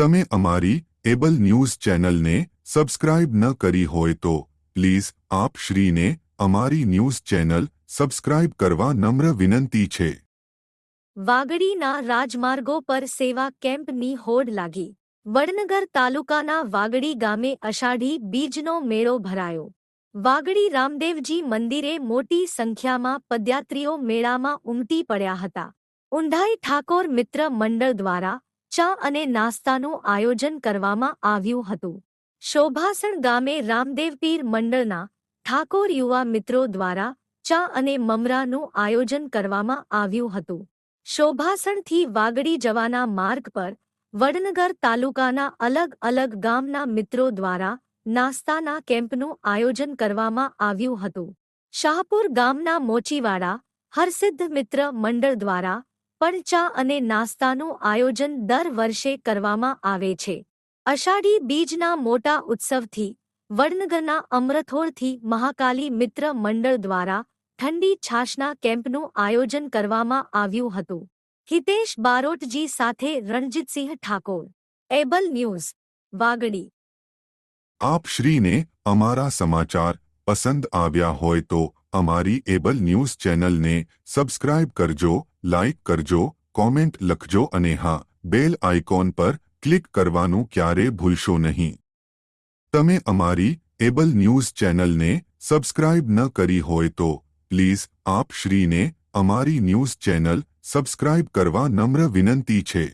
તમે અમારી Able news ચેનલને સબસ્ક્રાઇબ ન કરી હોય તો પ્લીઝ આપ શ્રીને અમારી ન્યૂઝ ચેનલ સબસ્ક્રાઇબ કરવા નમ્ર વિનંતી છે. વાગડીના રાજમાર્ગો પર સેવા કેમ્પની હોડ લાગી. વડનગર તાલુકાના વાગડી ગામે અષાઢી બીજનો મેળો ભરાયો. વાગડી રામદેવજી મંદિરે મોટી સંખ્યામાં પદયાત્રીઓ મેળામાં ઉમટી પડ્યા હતા. ઊંઢાઈ ઠાકોર મિત્ર મંડળ દ્વારા ચા અને નાસ્તાનું આયોજન કરવામાં આવ્યું હતું. શોભાસણ ગામે રામદેવપીર મંડળના ઠાકોર યુવા મિત્રો દ્વારા ચા અને મમરાનું આયોજન કરવામાં આવ્યું હતું. શોભાસણથી વાગડી જવાના માર્ગ પર વડનગર તાલુકાના અલગ અલગ ગામના મિત્રો દ્વારા નાસ્તાના કેમ્પનું આયોજન કરવામાં આવ્યું હતું. શાહપુર ગામના મોચીવાડા હરસિદ્ધ મિત્ર મંડળ દ્વારા પણ ચા અને નાસ્તાનું આયોજન દર વર્ષે કરવામાં આવે છે. અષાઢી બીજના મોટા ઉત્સવથી, વડનગરના અમરથોળથી મહાકાલી મિત્ર મંડળ દ્વારા ઠંડી છાશના કેમ્પનું આયોજન કરવામાં આવ્યું હતું. હિતેશ બારોટજી સાથે Ranjitsinh Thakor. Able news, Vagdi. આપ શ્રીને અમારા સમાચાર પસંદ આવ્યા હોય તો અમારી એબલ ન્યૂઝ ચેનલને સબસ્ક્રાઇબ કરજો, લાઇક કરજો, કોમેન્ટ લખજો અને હા, બેલ આઇકોન પર ક્લિક કરવાનું ક્યારે ભૂલશો નહીં. તમે અમારી એબલ ન્યૂઝ ચેનલને સબસ્ક્રાઇબ ન કરી હોય તો પ્લીઝ આપ શ્રીને અમારી ન્યૂઝ ચેનલ સબસ્ક્રાઇબ કરવા નમ્ર વિનંતી છે.